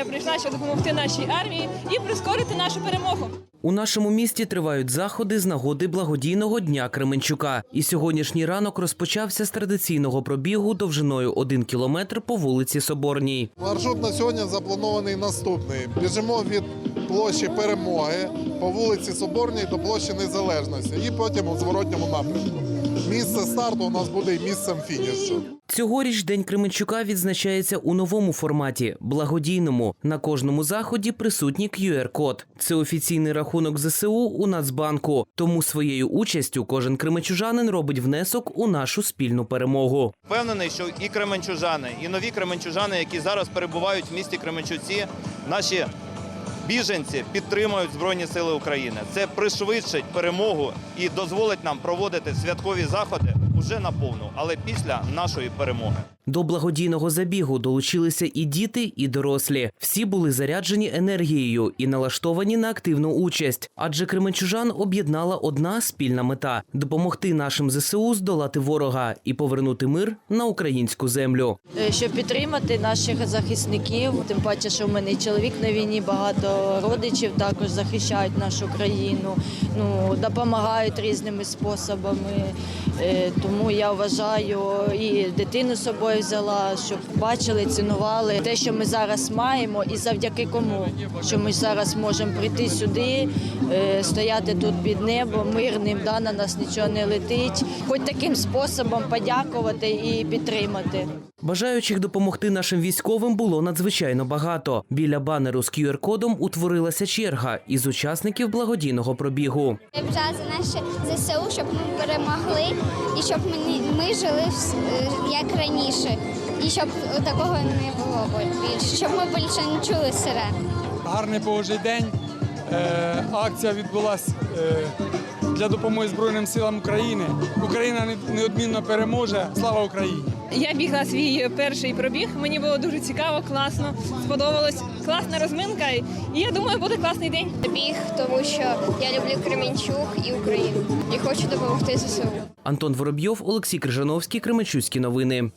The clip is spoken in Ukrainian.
Я прийшла, щоб допомогти нашій армії і прискорити нашу перемогу. У нашому місті тривають заходи з нагоди благодійного дня Кременчука. І сьогоднішній ранок розпочався з традиційного пробігу довжиною 1 кілометр по вулиці Соборній. Маршрут на сьогодні запланований наступний. Біжимо від площі Перемоги по вулиці Соборній до площі Незалежності і потім у зворотньому напрямку. Місце старту у нас буде і місцем фінішу. Цьогоріч День Кременчука відзначається у новому форматі благодійному. На кожному заході присутній QR-код. Це офіційний рахунок ЗСУ у Нацбанку. Тому своєю участю кожен кременчужанин робить внесок у нашу спільну перемогу. Впевнений, що і кременчужани, і нові кременчужани, які зараз перебувають в місті Кременчуці, наші біженці підтримують Збройні Сили України. Це пришвидшить перемогу і дозволить нам проводити святкові заходи уже наповну, але після нашої перемоги. До благодійного забігу долучилися і діти, і дорослі. Всі були заряджені енергією і налаштовані на активну участь. Адже кременчужан об'єднала одна спільна мета допомогти нашим ЗСУ здолати ворога і повернути мир на українську землю. Е, щоб підтримати наших захисників. Тим паче, що в мене і чоловік на війні, багато родичів також захищають нашу країну, ну допомагають різними способами. Е, Тому я вважаю і дитину з собою взяла, щоб бачили, цінували те, що ми зараз маємо, і завдяки кому, що ми зараз можемо прийти сюди, е, стояти тут під небом, мирним, да, на нас нічого не летить. Хоч таким способом подякувати і підтримати. Бажаючих допомогти нашим військовим було надзвичайно багато. Біля банеру з QR-кодом утворилася черга із учасників благодійного пробігу. Я бажаю за наше ЗСУ, щоб ми перемогли і щоб ми, жили е, як раніше. І щоб такого не було більше, щоб ми більше не чули сирен. гарний погожий день. Е, акція відбулася для допомоги Збройним силам України. Україна неодмінно переможе. Слава Україні! Я бігла свій перший пробіг. Мені було дуже цікаво, класно, сподобалось. Класна розминка. І я думаю, буде класний день. Біг, тому що я люблю Кременчук і Україну. І хочу допомогти ЗСУ. Антон Воробйов, Олексій Крижановський, Кременчуцькі новини.